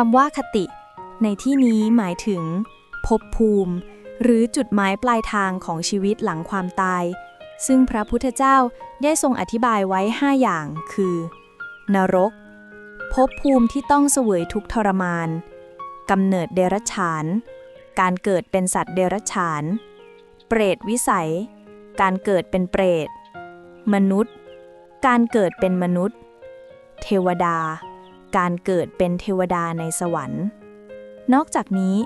คำว่าคติ ในที่นี้หมายถึงภพภูมิ หรือจุดหมายปลายทางของชีวิตหลังความตาย ซึ่งพระพุทธเจ้าได้ทรงอธิบายไว้ 5 อย่างคือ นรกภพภูมิที่ต้องเสวยทุกทรมานกำเนิดเดรัจฉาน การเกิดเป็นสัตว์เดรัจฉาน เปรตวิสัย การเกิดเป็นเปรต มนุษย์ การเกิดเป็นมนุษย์ เทวดา การเกิดเป็นเทวดาในสวรรค์ นอกจากนี้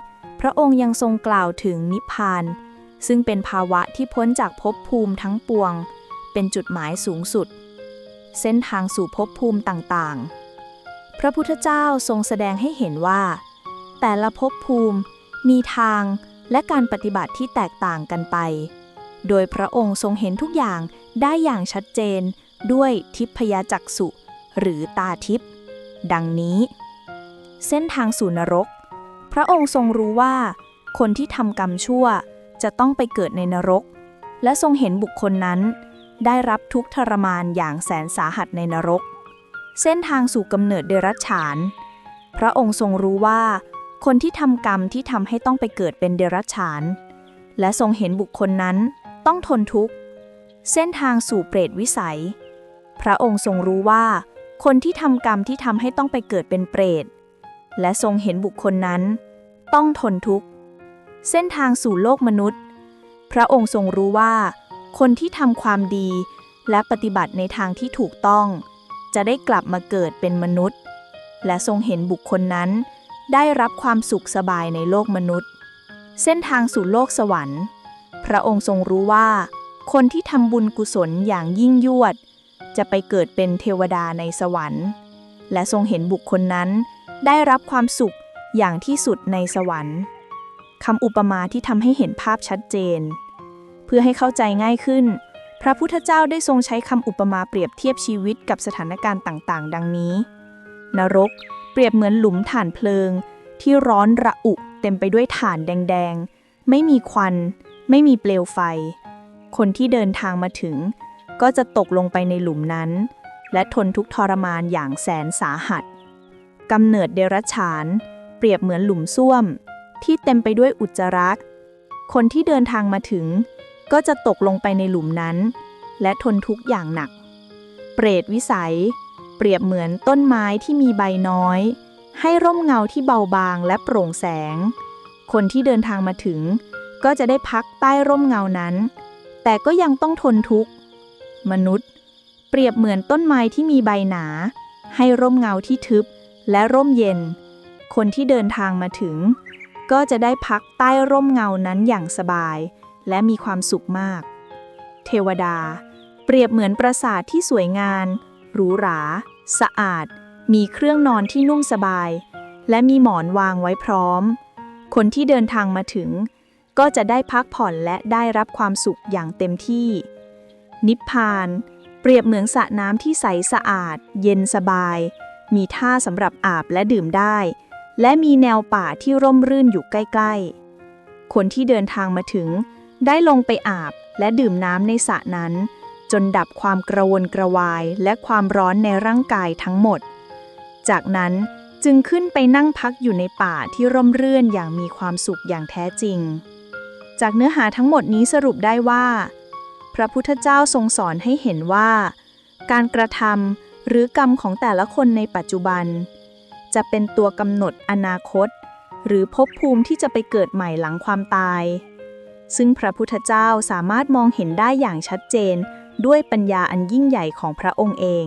พระองค์ยังทรงกล่าวถึงนิพพาน ซึ่งเป็นภาวะที่พ้นจากภพภูมิทั้งปวง เป็นจุดหมายสูงสุด เส้นทางสู่ภพภูมิต่างๆ พระพุทธเจ้าทรงแสดงให้เห็นว่า แต่ละภพภูมิมีทางและการปฏิบัติที่แตกต่างกันไป โดยพระองค์ทรงเห็นทุกอย่างได้อย่างชัดเจนด้วยทิพยจักษุหรือตาทิพย์ ดังนี้ เส้นทางสู่นรก พระองค์ทรงรู้ว่า คนที่ทำกรรมชั่วจะต้องไปเกิดในนรก และทรงเห็นบุคคลนั้น ได้รับทุกทรมานอย่างแสนสาหัสในนรก เส้นทางสู่กำเนิดเดรัจฉาน พระองค์ทรงรู้ว่า คนที่ทำกรรมที่ทำให้ต้องไปเกิดเป็นเดรัจฉาน และทรงเห็นบุคคลนั้นต้องทนทุกข์ เส้นทางสู่เปรตวิสัย พระองค์ทรงรู้ว่า คนที่ทำกรรมที่ทำให้ต้องไปเกิดเป็นเปรต และทรงเห็นบุคคลนั้น ต้องทนทุกข์ เส้นทางสู่โลกมนุษย์ พระองค์ทรงรู้ว่า คนที่ทำความดีและปฏิบัติในทางที่ถูกต้อง จะได้กลับมาเกิดเป็นมนุษย์ และทรงเห็นบุคคลนั้น ได้รับความสุขสบายในโลกมนุษย์ เส้นทางสู่โลกสวรรค์ พระองค์ทรงรู้ว่า คนที่ทำบุญกุศลอย่างยิ่งยวด จะไปเกิดเป็นเทวดาในสวรรค์ และทรงเห็นบุคคลนั้น ได้รับความสุขอย่างที่สุดในสวรรค์คำอุปมาที่ทำให้เห็นภาพชัดเจน เพื่อให้เข้าใจง่ายขึ้น พระพุทธเจ้าได้ทรงใช้คำอุปมาเปรียบเทียบชีวิตกับสถานการณ์ต่างๆ ดังนี้ นรกเปรียบเหมือนหลุมถ่านเพลิง ที่ร้อนระอุเต็มไปด้วยถ่านแดง ๆ ไม่มีควัน ไม่มีเปลวไฟ คนที่เดินทางมาถึง ก็จะตกลงไปในหลุมนั้น และทนทุกทรมานอย่างแสนสาหัสกำเนิดเดรัจฉาน เปรียบเหมือนหลุมส้วม ที่เต็มไปด้วยอุจจาระคนที่เดินทางมาถึง ก็จะตกลงไปในหลุมนั้น และทนทุกข์อย่างหนัก เปรตวิสัย เปรียบเหมือนต้นไม้ที่มีใบน้อย ให้ร่มเงาที่เบาบางและโปร่งแสง คนที่เดินทางมาถึง ก็จะได้พักใต้ร่มเงานั้น แต่ก็ยังต้องทนทุกข์ มนุษย์ เปรียบเหมือนต้นไม้ที่มีใบหนา ให้ร่มเงาที่ทึบและร่มเย็น คนที่เดินทางมาถึง ก็จะได้พักใต้ร่มเงานั้นอย่างสบาย และมีความสุขมาก เทวดา เปรียบเหมือนปราสาทที่สวยงามหรูหรา สะอาด มีเครื่องนอนที่นุ่มสบาย และมีหมอนวางไว้พร้อม คนที่เดินทางมาถึง ก็จะได้พักผ่อนและได้รับความสุขอย่างเต็มที่ นิพพาน เปรียบเหมือนสระน้ำที่ใสสะอาด เย็นสบาย มีท่าสำหรับอาบและดื่มได้ และมีแนวป่าที่ร่มรื่นอยู่ใกล้ๆ คนที่เดินทางมาถึง ได้ลงไปอาบและดื่มน้ำในสระนั้น จนดับความกระวนกระวายและความร้อนในร่างกายทั้งหมด จากนั้นจึงขึ้นไปนั่งพักอยู่ในป่าที่ร่มรื่นอย่างมีความสุขอย่างแท้จริง จากเนื้อหาทั้งหมดนี้สรุปได้ว่า ระพุทธเจ้าทรงสอนให้เห็นว่า การกระทำหรือกรรมของแต่ละคนในปัจจุบัน จะเป็นตัวกำหนดอนาคต หรือภพภูมิที่จะไปเกิดใหม่หลังความตาย ซึ่งพระพุทธเจ้าสามารถมองเห็นได้อย่างชัดเจนด้วยปัญญาอันยิ่งใหญ่ของพระองค์เอง